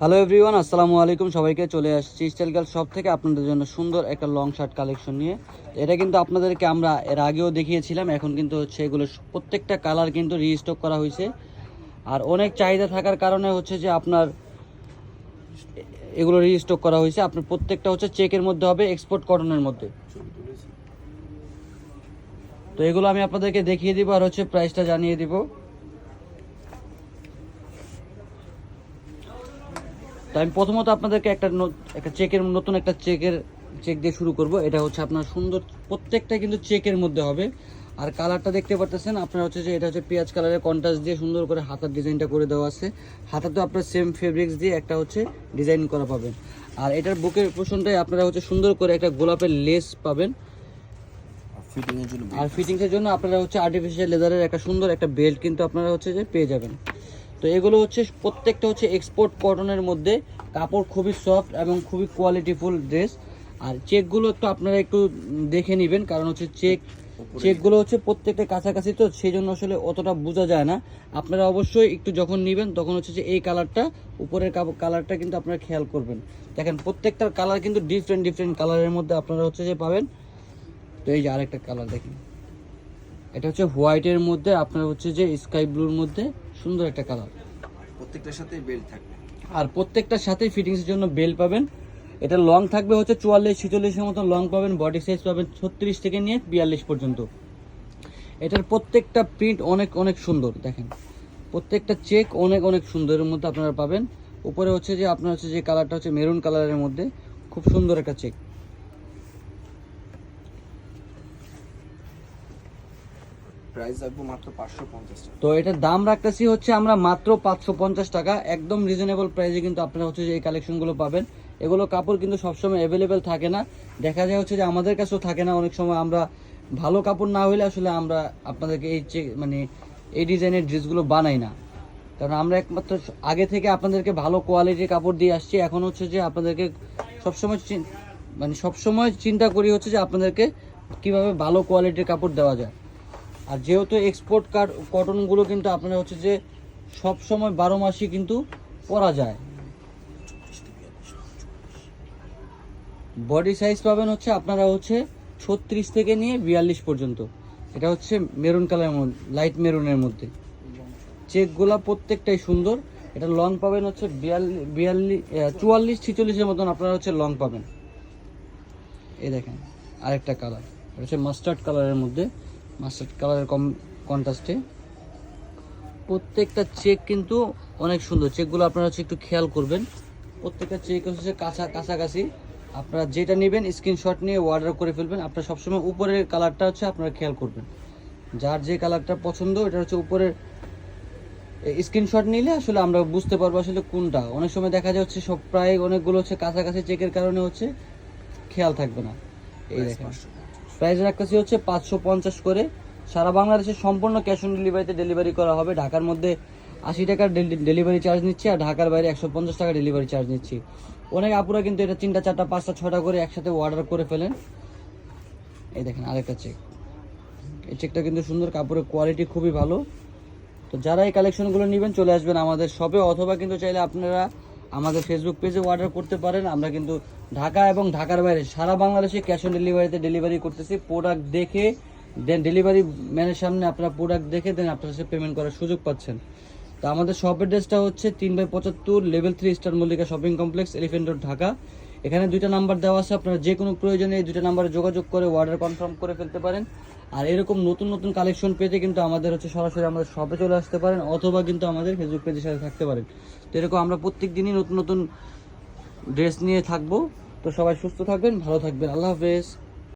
Hello everyone আসসালামু আলাইকুম। সবাইকে চলে আসছি স্টাইল গার্ল শপ থেকে আপনাদের জন্য সুন্দর একটা লং শার্ট কালেকশন নিয়ে। এটা কিন্তু আপনাদেরকে আমরা এর আগেও দেখিয়েছিলাম, এখন কিন্তু হচ্ছে এগুলো প্রত্যেকটা কালার কিন্তু রিস্টক করা হয়েছে। আর অনেক চাহিদা থাকার কারণে হচ্ছে যে আপনার এগুলো রিস্টক করা হয়েছে। আপনার প্রত্যেকটা হচ্ছে চেকের মধ্যে হবে এক্সপোর্ট কটনের মধ্যে। তো এগুলো আমি আপনাদেরকে দেখিয়ে দিব আর হচ্ছে প্রাইসটা জানিয়ে দিব। তো আমি প্রথমত আপনাদেরকে একটা একটা চেকের নতুন একটা চেকের চেক দিয়ে শুরু করব। এটা হচ্ছে আপনার সুন্দর প্রত্যেকটা কিন্তু চেকের মধ্যে হবে। আর কালারটা দেখতে পারতেছেন আপনার হচ্ছে যে এটা হচ্ছে পেঁয়াজ কালারের কন্ট্রাস্ট দিয়ে সুন্দর করে হাতার ডিজাইনটা করে দেওয়া আছে। হাতাতে আপনার সেম ফেব্রিক্স দিয়ে একটা হচ্ছে ডিজাইন করা পাবেন। আর এটার বুকের পোষণটাই আপনারা হচ্ছে সুন্দর করে একটা গোলাপের লেস পাবেন। জন্য আর ফিটিংসের জন্য আপনারা হচ্ছে আর্টিফিশিয়াল লেদারের একটা সুন্দর একটা বেল্ট কিন্তু আপনারা হচ্ছে যে পেয়ে যাবেন। তো এগুলো হচ্ছে প্রত্যেকটা হচ্ছে এক্সপোর্ট কটনের মধ্যে। কাপড় খুবই সফট এবং খুবই কোয়ালিটিফুল ড্রেস আর চেকগুলো একটু আপনারা একটু দেখে নেবেন কারণ হচ্ছে চেক চেকগুলো হচ্ছে প্রত্যেকটা কাছাকাছি তো সেই জন্য আসলে অতটা বোঝা যায় না। আপনারা অবশ্যই একটু যখন নেবেন তখন হচ্ছে যে এই কালারটা উপরের কালারটা কিন্তু আপনারা খেয়াল করবেন। দেখেন প্রত্যেকটার কালার কিন্তু ডিফারেন্ট ডিফারেন্ট কালারের মধ্যে আপনারা হচ্ছে যে পাবেন। তো এই যে আরেকটা কালার দেখেন। এটা হচ্ছে হোয়াইটের মধ্যে আপনার হচ্ছে যে স্কাই ব্লুর মধ্যে। সুন্দর একটা কালার প্রত্যেকটার সাথে বেল্ট থাকবে। আর প্রত্যেকটার সাথেই ফিটিংসের জন্য বেল পাবেন। এটা লং থাকবে হচ্ছে চুয়াল্লিশ ছিচল্লিশের মতো লং পাবেন বডি সাইজ পাবেন ছত্রিশ থেকে নিয়ে বিয়াল্লিশ পর্যন্ত। এটার প্রত্যেকটা প্রিন্ট অনেক অনেক সুন্দর দেখেন। প্রত্যেকটা চেক অনেক অনেক সুন্দরের মধ্যে আপনারা পাবেন। উপরে হচ্ছে যে আপনার হচ্ছে যে কালারটা হচ্ছে মেরুন কালারের মধ্যে খুব সুন্দর একটা চেক প্রাইস রাখব মাত্র পাঁচশো পঞ্চাশ টাকা। তো এটার দাম রাখতেছি হচ্ছে আমরা মাত্র পাঁচশো পঞ্চাশ টাকা। একদম রিজনেবল প্রাইসে কিন্তু আপনারা হচ্ছে যে এই কালেকশনগুলো পাবেন। এগুলো কাপড় কিন্তু সবসময় অ্যাভেলেবেল থাকে না। দেখা যায় হচ্ছে যে আমাদের কাছেও থাকে না। অনেক সময় আমরা ভালো কাপড় না হলে আসলে আমরা আপনাদেরকে এই চে- মানে এই ডিজাইনের ড্রেসগুলো বানাই না। কারণ আমরা একমাত্র আগে থেকে আপনাদেরকে ভালো কোয়ালিটির কাপড় দিয়ে আসছি। এখন হচ্ছে যে আপনাদেরকে সবসময় মানে সবসময় চিন্তা করি হচ্ছে যে আপনাদেরকে কীভাবে ভালো কোয়ালিটির কাপড় দেওয়া যায়। আর যেহেতু এক্সপোর্ট কার কটনগুলো কিন্তু আপনারা হচ্ছে যে সব সময় বারো মাসই কিন্তু পরা যায়। বডি সাইজ পাবেন হচ্ছে আপনারা হচ্ছে ছত্রিশ থেকে নিয়ে বিয়াল্লিশ পর্যন্ত। এটা হচ্ছে মেরুন কালারের মধ্যে লাইট মেরুনের মধ্যে। চেকগুলা প্রত্যেকটাই সুন্দর। এটা লং পাবেন হচ্ছে বিয়াল্লিশ বিয়াল্লিশ চুয়াল্লিশ, ছিচল্লিশের মতন আপনারা হচ্ছে লং পাবেন। এই দেখেন, আরেকটা কালার এটা হচ্ছে মাস্টার্ড কালারের মধ্যে। মাস্টার্ড কালারের কম কন্ট্রাস্টে প্রত্যেকটা চেক কিন্তু অনেক সুন্দর। চেকগুলো আপনারা হচ্ছে একটু খেয়াল করবেন। প্রত্যেকটা চেক হচ্ছে কাছা কাছাকাছি। আপনারা যেটা নেবেন স্ক্রিনশট নিয়ে অর্ডার করে ফেলবেন। আপনারা সবসময় উপরের কালারটা হচ্ছে আপনারা খেয়াল করবেন। যার যে কালারটা পছন্দ এটা হচ্ছে উপরের স্ক্রিনশট নিলে আসলে আমরা বুঝতে পারব আসলে কোনটা। অনেক সময় দেখা যাচ্ছে সব প্রায় অনেকগুলো হচ্ছে কাছাকাছি চেকের কারণে হচ্ছে খেয়াল থাকবে না। এই দেখেন। প্রাইস রাখতেছি হচ্ছে পাঁচশো পঞ্চাশ করে। সারা বাংলাদেশে সম্পূর্ণ ক্যাশ অন ডেলিভারিতে ডেলিভারি করা হবে। ঢাকার মধ্যে আশি টাকার ডেলিভারি চার্জ নিচ্ছি আর ঢাকার বাইরে একশো পঞ্চাশ টাকা ডেলিভারি চার্জ নিচ্ছি। অনেক আপুরা কিন্তু এটা তিনটা, চারটা, পাঁচটা ছটা করে একসাথে অর্ডার করে ফেলেন। এই দেখেন আরেকটা চেক এই চেকটা কিন্তু সুন্দর, কাপড়ের কোয়ালিটি খুবই ভালো। তো যারা এই কালেকশনগুলো নেবেন চলে আসবেন আমাদের শপে অথবা কিন্তু চাইলে আপনারা আমাদের ফেসবুক পেজে অর্ডার করতে পারেন। আমরা কিন্তু ঢাকা এবং ঢাকার বাইরে সারা বাংলাদেশে ক্যাশ অন ডেলিভারিতে ডেলিভারি করতেছি। প্রোডাক্ট দেখে দেন ডেলিভারি ম্যানের সামনে আপনারা প্রোডাক্ট দেখে দেন আপনার কাছে পেমেন্ট করার সুযোগ পাচ্ছেন। তো আমাদের শপ অ্যাড্রেসটা হচ্ছে তিন বাই পঁচাত্তর level three star Mallika shopping complex elephant road Dhaka. এখানে দুইটা নাম্বার দেওয়া আছে। আপনারা যে কোনো প্রয়োজনে এই দুইটা নাম্বারে যোগাযোগ করে অর্ডার কনফার্ম করে ফেলতে পারেন। আর এরকম নতুন নতুন কালেকশন পেতে কিন্তু আমাদের হচ্ছে সরাসরি আমাদের শপে চলে আসতে পারেন, অথবা কিন্তু আমাদের ফেসবুক পেজের সাথে থাকতে পারেন। তো এরকম আমরা প্রত্যেক দিনই নতুন নতুন ড্রেস নিয়ে থাকব। তো সবাই সুস্থ থাকবেন, ভালো থাকবেন। আল্লাহ হাফেজ।